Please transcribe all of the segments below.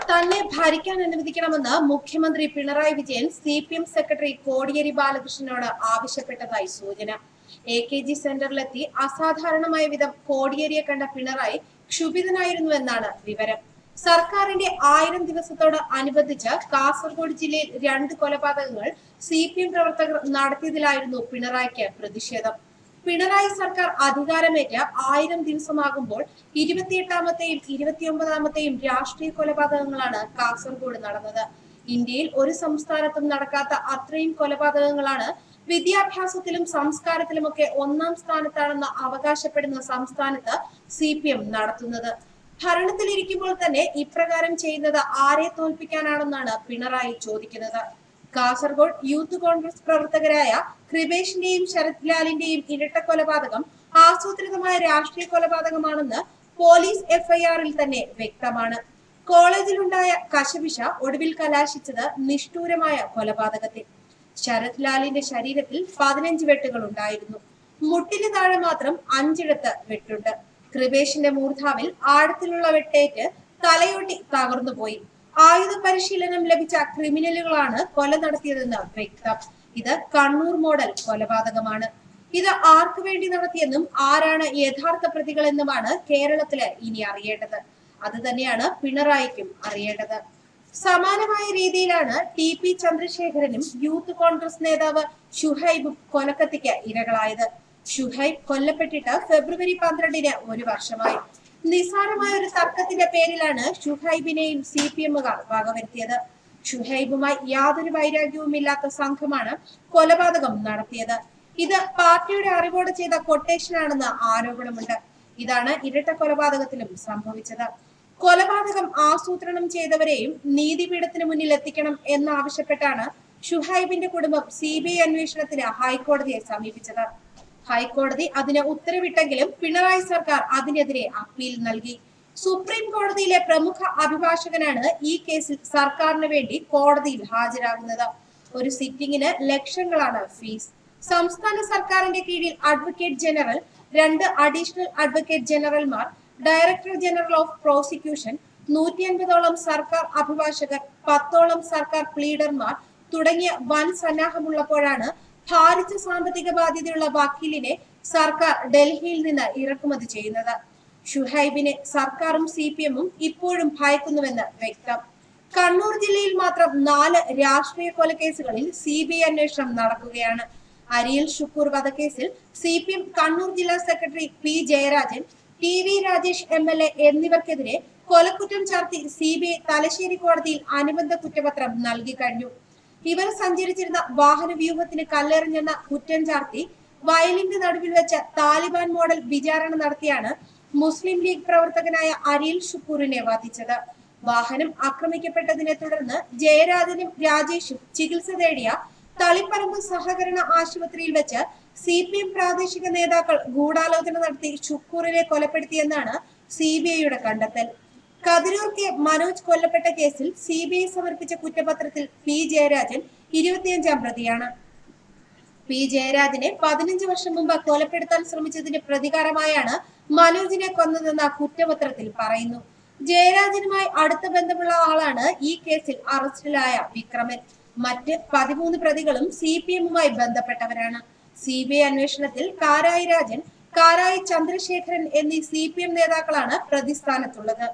തന്നെ ഭരിക്കാൻ അനുവദിക്കണമെന്ന് മുഖ്യമന്ത്രി Pinarayi Vijayan C P M secretary Kodiyeri ബാലകൃഷ്ണനോട് ആവശ്യപ്പെട്ടതായി സൂചന. എ കെ ജി സെന്ററിലെത്തി അസാധാരണമായ വിധം കോടിയേരിയെ കണ്ട പിണറായി ക്ഷുഭിതനായിരുന്നുവെന്നാണ് വിവരം. സർക്കാരിന്റെ ആയിരം ദിവസത്തോട് അനുബന്ധിച്ച് കാസർഗോഡ് ജില്ലയിൽ രണ്ട് കൊലപാതകങ്ങൾ സി പി എം പ്രവർത്തകർ നടത്തിയതിലായിരുന്നു പിണറായിക്ക് പ്രതിഷേധം. പിണറായി സർക്കാർ അധികാരമേറ്റ് ആയിരം ദിവസമാകുമ്പോൾ ഇരുപത്തിയെട്ടാമത്തെയും ഇരുപത്തിയൊമ്പതാമത്തെയും രാഷ്ട്രീയ കൊലപാതകങ്ങളാണ് കാസർഗോഡ് നടന്നത്. ഇന്ത്യയിൽ ഒരു സംസ്ഥാനത്തും നടക്കാത്ത അത്രയും കൊലപാതകങ്ങളാണ് വിദ്യാഭ്യാസത്തിലും സംസ്കാരത്തിലുമൊക്കെ ഒന്നാം സ്ഥാനത്താണെന്ന് അവകാശപ്പെടുന്ന സംസ്ഥാനത്ത് സി പി എം നടത്തുന്നത്. ഭരണത്തിലിരിക്കുമ്പോൾ തന്നെ ഇപ്രകാരം ചെയ്യുന്നത് ആരെ തോൽപ്പിക്കാനാണെന്നാണ് പിണറായി ചോദിക്കുന്നത്. കാസർഗോഡ് യൂത്ത് കോൺഗ്രസ് പ്രവർത്തകരായ കൃപേഷിന്റെയും ശരത് ലാലിന്റെയും ഇരട്ട കൊലപാതകം ആസൂത്രിതമായ രാഷ്ട്രീയ കൊലപാതകമാണെന്ന് പോലീസ് എഫ്ഐആറിൽ തന്നെ വ്യക്തമാണ്. കോളേജിലുണ്ടായ കശപിശ ഒടുവിൽ കലാശിച്ചത് നിഷ്ഠൂരമായ കൊലപാതകത്തിൽ. ശരത് ലാലിന്റെ ശരീരത്തിൽ പതിനഞ്ച് വെട്ടുകൾ ഉണ്ടായിരുന്നു. മുട്ടിന് താഴെ മാത്രം അഞ്ചിടത്ത് വെട്ടുണ്ട്. കൃപേഷിന്റെ മൂർധാവിൽ ആഴത്തിലുള്ള വെട്ടേറ്റ് തലയൊട്ടി തകർന്നുപോയി. ആയുധ പരിശീലനം ലഭിച്ച ക്രിമിനലുകളാണ് കൊല നടത്തിയതെന്ന് വ്യക്തം. ഇത് കണ്ണൂർ മോഡൽ കൊലപാതകമാണ്. ഇത് ആർക്കു വേണ്ടി നടത്തിയെന്നും ആരാണ് യഥാർത്ഥ പ്രതികളെന്നുമാണ് കേരളത്തിൽ ഇനി അറിയേണ്ടത്. അത് തന്നെയാണ് പിണറായിക്കും അറിയേണ്ടത്. സമാനമായ രീതിയിലാണ് ടി പി ചന്ദ്രശേഖരനും യൂത്ത് കോൺഗ്രസ് നേതാവ് ഷുഹൈബും കൊലക്കത്തിക്ക് ഇരകളായത്. ഷുഹൈബ് കൊല്ലപ്പെട്ടിട്ട് ഫെബ്രുവരി പന്ത്രണ്ടിന് ഒരു വർഷമായി. നിസാരമായ ഒരു തർക്കത്തിന്റെ പേരിലാണ് ഷുഹൈബിനെയും സി പി എമ്മുകാർ വകവരുത്തിയത്. ഷുഹൈബുമായി യാതൊരു വൈരാഗ്യവുമില്ലാത്ത സംഘമാണ് കൊലപാതകം നടത്തിയത്. ഇത് പാർട്ടിയുടെ അറിവോടെ ചെയ്ത കൊട്ടേഷനാണെന്ന് ആരോപണമുണ്ട്. ഇതാണ് ഇരട്ട കൊലപാതകത്തിലും സംഭവിച്ചത്. കൊലപാതകം ആസൂത്രണം ചെയ്തവരെയും നീതിപീഠത്തിന് മുന്നിൽ എത്തിക്കണം എന്നാവശ്യപ്പെട്ടാണ് ഷുഹൈബിന്റെ കുടുംബം സി ബി ഐ അന്വേഷണത്തിന് ഹൈക്കോടതിയെ സമീപിച്ചത്. ഹൈക്കോടതി അതിന് ഉത്തരവിട്ടെങ്കിലും പിണറായി സർക്കാർ അതിനെതിരെ അപ്പീൽ നൽകി. സുപ്രീം കോടതിയിലെ പ്രമുഖ അഭിഭാഷകനാണ് ഈ കേസിൽ സർക്കാരിന് വേണ്ടി കോടതിയിൽ ഹാജരാകുന്നത്. ഒരു സിറ്റിംഗിന് ലക്ഷങ്ങളാണ് ഫീസ്. സംസ്ഥാന സർക്കാരിന്റെ കീഴിൽ അഡ്വക്കേറ്റ് ജനറൽ രണ്ട് അഡീഷണൽ അഡ്വക്കേറ്റ് ജനറൽമാർ ഡയറക്ടർ ജനറൽ ഓഫ് പ്രോസിക്യൂഷൻ നൂറ്റി അൻപതോളം സർക്കാർ അഭിഭാഷകർ പത്തോളം സർക്കാർ പ്ലീഡർമാർ തുടങ്ങിയ വൻ സന്നാഹമുള്ളപ്പോഴാണ് ഭാരിച്ച സാമ്പത്തിക ബാധ്യതയുള്ള വക്കീലിനെ സർക്കാർ ഡൽഹിയിൽ നിന്ന് ഇറക്കുമതി ചെയ്യുന്നത്. ഷുഹൈബിനെ സർക്കാരും സി പി എമ്മും ഇപ്പോഴും ഭയക്കുന്നുവെന്ന് വ്യക്തം. കണ്ണൂർ ജില്ലയിൽ മാത്രം നാല് രാഷ്ട്രീയ കൊലക്കേസുകളിൽ സി ബി ഐ അന്വേഷണം നടക്കുകയാണ്. അരിയിൽ ഷുക്കൂർ വധക്കേസിൽ സി പി എം കണ്ണൂർ ജില്ലാ secretary P Jayarajan T V Rajesh M L A എന്നിവർക്കെതിരെ കൊലക്കുറ്റം ചാർത്തി സി ബി ഐ തലശ്ശേരി കോടതിയിൽ അനുബന്ധ കുറ്റപത്രം നൽകി കഴിഞ്ഞു. ഇവർ സഞ്ചരിച്ചിരുന്ന വാഹന വ്യൂഹത്തിന് കല്ലെറിഞ്ഞെന്ന കുറ്റം ചാർത്തി വയലിന്റെ നടുവിൽ വെച്ച് താലിബാൻ മോഡൽ വിചാരണ നടത്തിയാണ് മുസ്ലിം ലീഗ് പ്രവർത്തകനായ അരിൽ ഷുക്കൂറിനെ വധിച്ചത്. വാഹനം ആക്രമിക്കപ്പെട്ടതിനെ തുടർന്ന് ജയരാജനും രാജേഷും ചികിത്സ തേടിയ തളിപ്പറമ്പ് സഹകരണ ആശുപത്രിയിൽ വെച്ച് സി പി എം പ്രാദേശിക നേതാക്കൾ ഗൂഢാലോചന നടത്തി ഷുക്കൂറിനെ കൊലപ്പെടുത്തിയെന്നാണ് സി ബി ഐയുടെ കണ്ടെത്തൽ. കതിരൂർ കെ മനോജ് കൊല്ലപ്പെട്ട കേസിൽ സി ബി ഐ സമർപ്പിച്ച കുറ്റപത്രത്തിൽ പി ജയരാജൻ ഇരുപത്തിയഞ്ചാം പ്രതിയാണ്. പി ജയരാജനെ പതിനഞ്ച് വർഷം മുമ്പ് കൊലപ്പെടുത്താൻ ശ്രമിച്ചതിന്റെ പ്രതികാരമായാണ് മനോജിനെ കൊന്നതെന്ന കുറ്റപത്രത്തിൽ പറയുന്നു. ജയരാജനുമായി അടുത്ത ബന്ധമുള്ള ആളാണ് ഈ കേസിൽ അറസ്റ്റിലായ വിക്രമൻ. മറ്റ് പതിമൂന്ന് പ്രതികളും സി പി എമ്മുമായി ബന്ധപ്പെട്ടവരാണ്. സി ബി ഐ അന്വേഷണത്തിൽ കാരായി രാജൻ കാരായി ചന്ദ്രശേഖരൻ എന്നീ സി പി എം നേതാക്കളാണ് പ്രതിസ്ഥാനത്തുള്ളത്.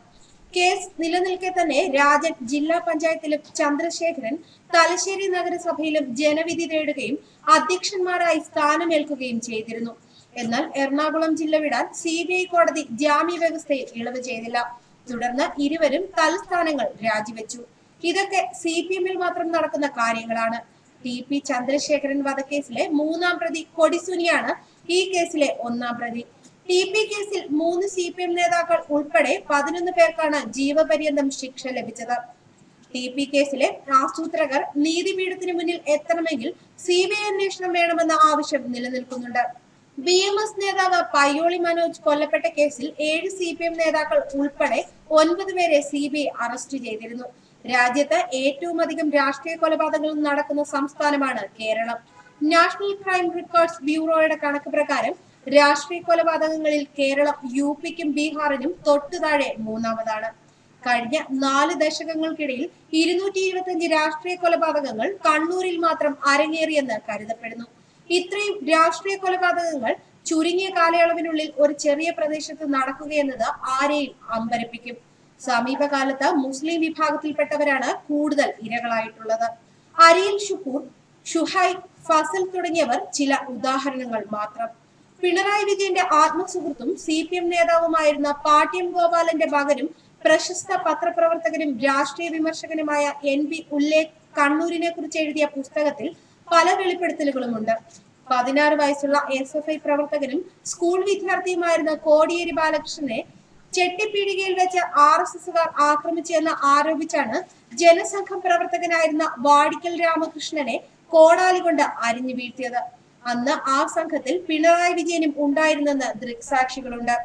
കേസ് നിലനിൽക്കെ തന്നെ രാജൻ ജില്ലാ പഞ്ചായത്തിലും ചന്ദ്രശേഖരൻ തലശ്ശേരി നഗരസഭയിലും ജനവിധി തേടുകയും അധ്യക്ഷന്മാരായി സ്ഥാനമേൽക്കുകയും ചെയ്തിരുന്നു. എന്നാൽ എറണാകുളം ജില്ല വിടാൻ സി ബി ഐ കോടതി ജാമ്യ വ്യവസ്ഥയിൽ ഇളവ് ചെയ്തില്ല. തുടർന്ന് ഇരുവരും തലസ്ഥാനങ്ങൾ രാജിവെച്ചു. ഇതൊക്കെ സി പി എമ്മിൽ മാത്രം നടക്കുന്ന കാര്യങ്ങളാണ്. ടി പി ചന്ദ്രശേഖരൻ വധക്കേസിലെ മൂന്നാം പ്രതി കൊടിസുനിയാണ് ഈ കേസിലെ ഒന്നാം പ്രതി. ടി പി കേസിൽ മൂന്ന് സി പി എം നേതാക്കൾ ഉൾപ്പെടെ പതിനൊന്ന് പേർക്കാണ് ജീവപര്യന്തം ശിക്ഷ ലഭിച്ചത്. ടി പി കേസിലെ ആസൂത്രകർ നീതിപീഠത്തിന് മുന്നിൽ എത്തണമെങ്കിൽ സി ബി ഐ അന്വേഷണം വേണമെന്ന ആവശ്യം നിലനിൽക്കുന്നുണ്ട്. ബി എം എസ് നേതാവ് പയ്യോളി മനോജ് കൊല്ലപ്പെട്ട കേസിൽ ഏഴ് സി പി എം നേതാക്കൾ ഉൾപ്പെടെ ഒൻപത് പേരെ സി ബി ഐ അറസ്റ്റ് ചെയ്തിരുന്നു. രാജ്യത്ത് ഏറ്റവും അധികം രാഷ്ട്രീയ കൊലപാതകങ്ങൾ നടക്കുന്ന സംസ്ഥാനമാണ് കേരളം. നാഷണൽ ക്രൈം റെക്കോർഡ്സ് ബ്യൂറോയുടെ കണക്ക് പ്രകാരം രാഷ്ട്രീയ കൊലപാതകങ്ങളിൽ കേരളം യു പിക്കും ബീഹാറിനും തൊട്ടു താഴെ മൂന്നാമതാണ്. കഴിഞ്ഞ നാല് ദശകങ്ങൾക്കിടയിൽ ഇരുന്നൂറ്റി ഇരുപത്തിയഞ്ച് രാഷ്ട്രീയ കൊലപാതകങ്ങൾ കണ്ണൂരിൽ മാത്രം അരങ്ങേറിയെന്ന് കരുതപ്പെടുന്നു. ഇത്രയും രാഷ്ട്രീയ കൊലപാതകങ്ങൾ ചുരുങ്ങിയ കാലയളവിനുള്ളിൽ ഒരു ചെറിയ പ്രദേശത്ത് നടക്കുകയെന്നത് ആരെയും അമ്പരപ്പിക്കും. സമീപകാലത്ത് മുസ്ലിം വിഭാഗത്തിൽപ്പെട്ടവരാണ് കൂടുതൽ ഇരകളായിട്ടുള്ളത്. അരിയൽ ഷുക്കൂർ ഷുഹൈ ഫസൽ തുടങ്ങിയവർ ചില ഉദാഹരണങ്ങൾ മാത്രം. പിണറായി വിജയന്റെ ആത്മസുഹൃത്തും സി പി എം നേതാവുമായിരുന്ന പാട്യം ഗോപാലന്റെ മകനും പ്രശസ്ത പത്രപ്രവർത്തകനും രാഷ്ട്രീയ വിമർശകനുമായ എൻ ബി ഉല്ലേഖ് കണ്ണൂരിനെ കുറിച്ച് എഴുതിയ പുസ്തകത്തിൽ പല വെളിപ്പെടുത്തലുകളുമുണ്ട്. പതിനാറ് വയസ്സുള്ള എസ് എഫ് ഐ പ്രവർത്തകനും സ്കൂൾ വിദ്യാർത്ഥിയുമായിരുന്ന കോടിയേരി ബാലകൃഷ്ണനെ ചെട്ടിപ്പീടികയിൽ വെച്ച് ആർ എസ് എസുകാർ ആക്രമിച്ചെന്ന് ആരോപിച്ചാണ് ജനസംഘം പ്രവർത്തകനായിരുന്ന വാടിക്കൽ രാമകൃഷ്ണനെ കോടാലി കൊണ്ട് അരിഞ്ഞു വീഴ്ത്തിയത്. അന്ന് ആ സംഘത്തിൽ പിണറായി വിജയനും ഉണ്ടായിരുന്നെന്ന് ദൃക്സാക്ഷികളുണ്ട്.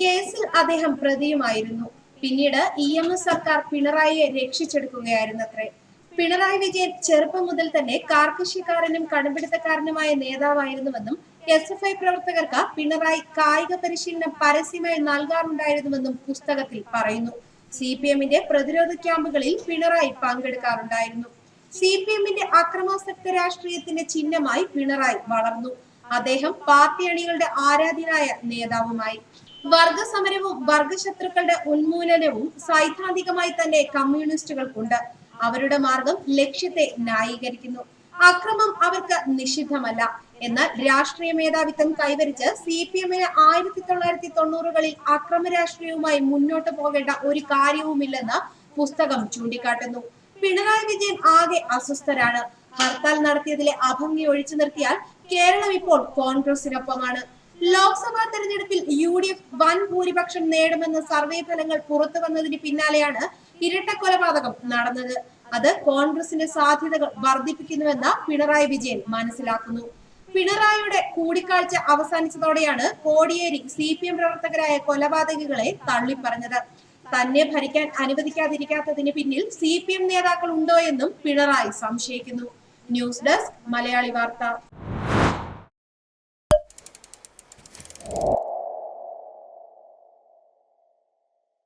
കേസിൽ അദ്ദേഹം പ്രതിയുമായിരുന്നു. പിന്നീട് ഇ എം എസ് സർക്കാർ പിണറായിയെ രക്ഷിച്ചെടുക്കുകയായിരുന്നത്രേ. പിണറായി വിജയൻ ചെറുപ്പം മുതൽ തന്നെ കാർക്കശ്യക്കാരനും കടുംപിടുത്തക്കാരനുമായ നേതാവായിരുന്നുവെന്നും എസ് എഫ് ഐ പ്രവർത്തകർക്ക് പിണറായി കായിക പരിശീലനം പരസ്യമായി നൽകാറുണ്ടായിരുന്നുവെന്നും പുസ്തകത്തിൽ പറയുന്നു. സി പി എമ്മിന്റെ പ്രതിരോധ ക്യാമ്പുകളിൽ പിണറായി പങ്കെടുക്കാറുണ്ടായിരുന്നു. സി പി എമ്മിന്റെ അക്രമാസക്ത രാഷ്ട്രീയത്തിന്റെ ചിഹ്നമായി പിണറായി വളർന്നു. അദ്ദേഹം പാർട്ടി അണികളുടെ ആരാധ്യനായ നേതാവുമായി. വർഗസമരവും വർഗശത്രുക്കളുടെ ഉന്മൂലനവും സൈദ്ധാന്തികമായി തന്നെ കമ്മ്യൂണിസ്റ്റുകൾക്കുണ്ട്. അവരുടെ മാർഗം ലക്ഷ്യത്തെ ന്യായീകരിക്കുന്നു. അക്രമം അവർക്ക് നിഷിദ്ധമല്ല. എന്നാൽ രാഷ്ട്രീയ മേധാവിത്വം കൈവരിച്ച് സി പി എമ്മിന് ആയിരത്തി തൊള്ളായിരത്തി തൊണ്ണൂറുകളിൽ അക്രമ രാഷ്ട്രീയവുമായി മുന്നോട്ട് പോകേണ്ട ഒരു കാര്യവുമില്ലെന്ന് പുസ്തകം ചൂണ്ടിക്കാട്ടുന്നു. പിണറായി വിജയൻ ആകെ അസ്വസ്ഥരാണ്. ഹർത്താൽ നടത്തിയതിലെ അഭംഗി ഒഴിച്ചു നിർത്തിയാൽ കേരളം ഇപ്പോൾ കോൺഗ്രസിനൊപ്പമാണ്. ലോക്സഭാ തെരഞ്ഞെടുപ്പിൽ യു ഡി എഫ് വൻ ഭൂരിപക്ഷം നേടുമെന്ന സർവേ ഫലങ്ങൾ പുറത്തു വന്നതിന് പിന്നാലെയാണ് ഇരട്ട കൊലപാതകം നടന്നത്. അത് കോൺഗ്രസിന്റെ സാധ്യതകൾ വർദ്ധിപ്പിക്കുന്നുവെന്ന് പിണറായി വിജയൻ മനസ്സിലാക്കുന്നു. പിണറായിയുടെ കൂടിക്കാഴ്ച അവസാനിച്ചതോടെയാണ് കോടിയേരി സി പി എം പ്രവർത്തകരായ കൊലപാതകികളെ തള്ളിപ്പറഞ്ഞത്. തന്നെ ഭരിക്കാൻ അനുവദിക്കാതിരിക്കാത്തതിന് പിന്നിൽ സി പി എം നേതാക്കൾ ഉണ്ടോ എന്നും പിണറായി സംശയിക്കുന്നു. ന്യൂസ് ഡെസ്ക് മലയാളി വാർത്ത.